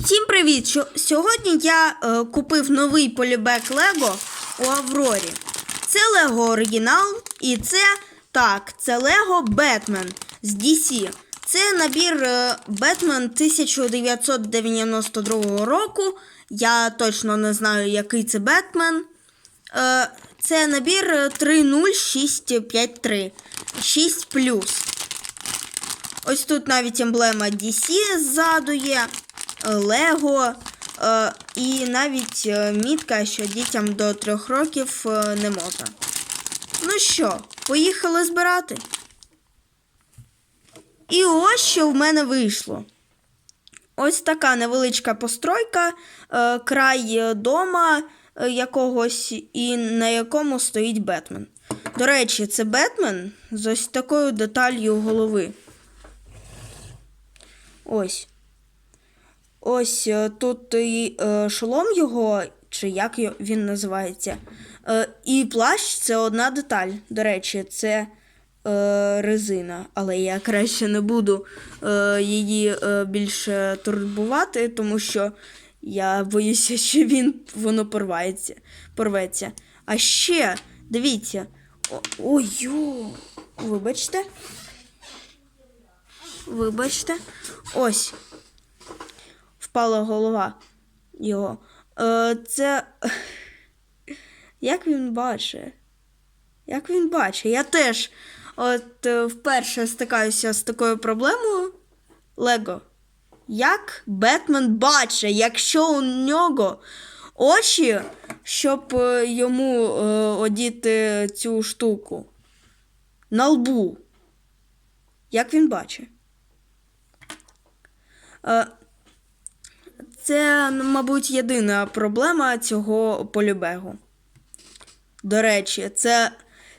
Всім привіт! Сьогодні я е, купив новий полібек Лего у Аврорі. Це Лего оригінал, і це так, це Лего Бетмен з DC. Це набір е, Бетмен 1992 року. Я точно не знаю, який це Бетмен. Е, це набір е, 30653. 6 Ось тут навіть емблема DC ззаду є, е, Лего е, і навіть е, мітка, що дітям до трьох років е, не можна. Ну що, поїхали збирати. І ось що в мене вийшло. Ось така невеличка постройка, край дома якогось, і на якому стоїть Бетмен. До речі, це Бетмен з ось такою деталью голови. Ось. Ось е, тут і е, шолом його, чи як він називається. Е, і плащ це одна деталь. До речі, це резина. Але я краще не буду її більше турбувати, тому що я боюся, що він воно порвається, порветься. А ще, дивіться. Ой-йо! Вибачте. Вибачте. Ось. Впала голова його. Е, це. Як він бачить? Як він бачить? Я теж от е, вперше стикаюся з такою проблемою. Лего. Як Бетмен бачить, якщо у нього очі, щоб е, йому е, одіти цю штуку на лбу. Як він бачить? Е, Це, ну, мабуть, єдина проблема цього полюбегу. До речі, це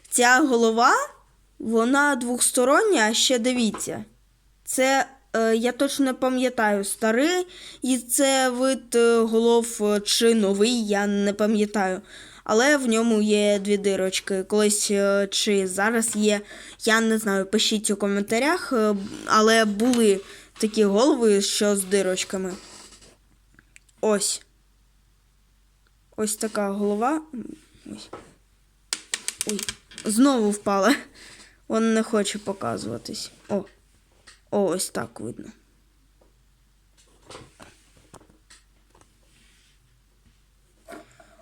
ця голова, вона двохстороння, а ще дивіться. Це, е, я точно не пам'ятаю, старий, і це вид е, голов е, чи новий, я не пам'ятаю. Але в ньому є дві дирочки. Колись е, чи зараз є. Я не знаю, пишіть у коментарях, але були такі голови, що з дирочками. Ось. Ось така голова. Ось. Ой, знову впала. Вона не хоче показуватись. О. О, ось так видно.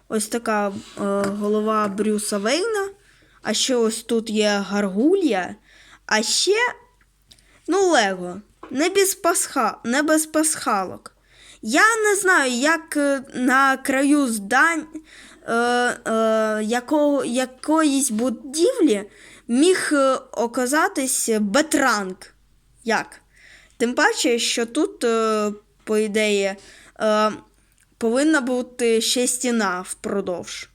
Ось така е, голова Брюса Вейна. А ще ось тут є гаргулья. А ще, ну, Лего, не без, пасха, не без пасхалок. Я не знаю, як е, на краю здань е, е, якого, якоїсь будівлі міг е, оказатись Бетранг. Як? Тим паче, що тут, е, по ідеї, е, повинна бути ще стіна впродовж.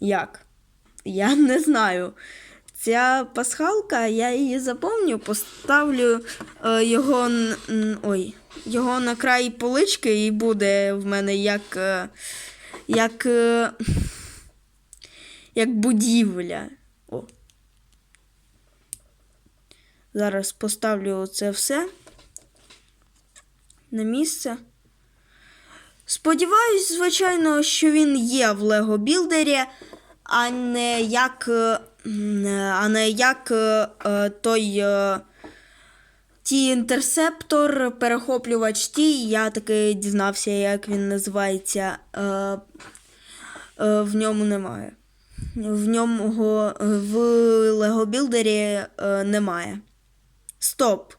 Як? Я не знаю. Ця пасхалка, я її запомню, поставлю е, його, ой, його на край полички і буде в мене як, е, як, е, як будівля. О. Зараз поставлю це все на місце. Сподіваюсь, звичайно, що він є в Лего Білдері, а не як, е, а не як е, е, той е, ті інтерсептор, перехоплювач ті. Я таки дізнався, як він називається. Е, е, в ньому немає. В ньому в Лего Білдері е, немає. Стоп!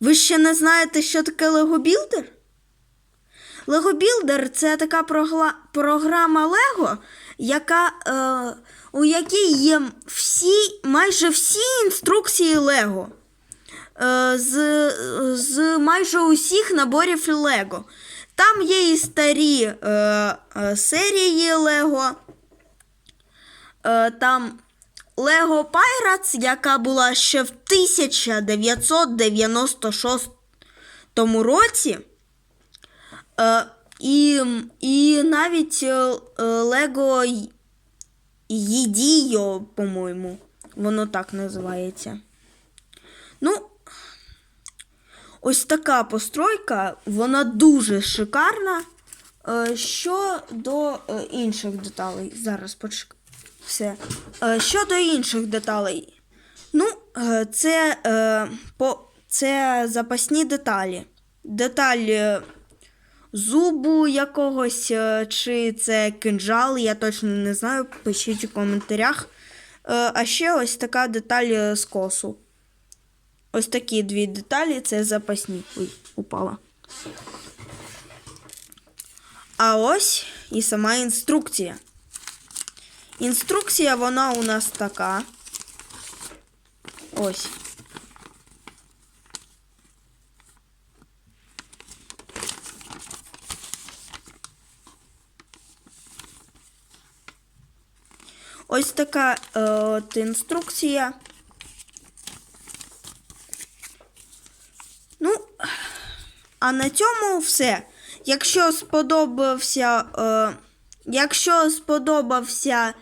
Ви ще не знаєте, що таке Лего Білдер? Це така прогла- програма Lego, яка, е, у якій є всі, майже всі інструкції Lego. Е, з, з майже усіх наборів Lego. Там є і старі е, е, серії Lego. Е, там Lego Pirates, яка була ще в 1996 році. Е, і, і навіть е, Лего Їдіо, по-моєму, воно так називається. Ну, ось така постройка, вона дуже шикарна. Е, Щодо е, інших деталей, зараз почекай. Все. Щодо інших деталей. Ну, це, це запасні деталі. Деталь е, зубу якогось, е, чи це кинджал, я точно не знаю. Пишіть у коментарях. Е, А ще ось така деталь е, з косу. Ось такі дві деталі це запасні. Ой, упала. А ось і сама інструкція. Інструкція, вона у нас така. Ось. Ось така е, от інструкція. Ну, а на цьому все. Якщо сподобався, е, якщо сподобався,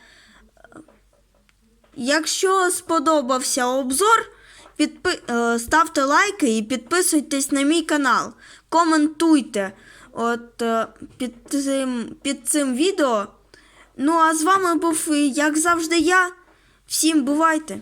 якщо сподобався обзор, підпи, е, ставте лайки і підписуйтесь на мій канал. Коментуйте от, е, під, цим, під цим відео. Ну, а з вами був, як завжди, я. Всім бувайте!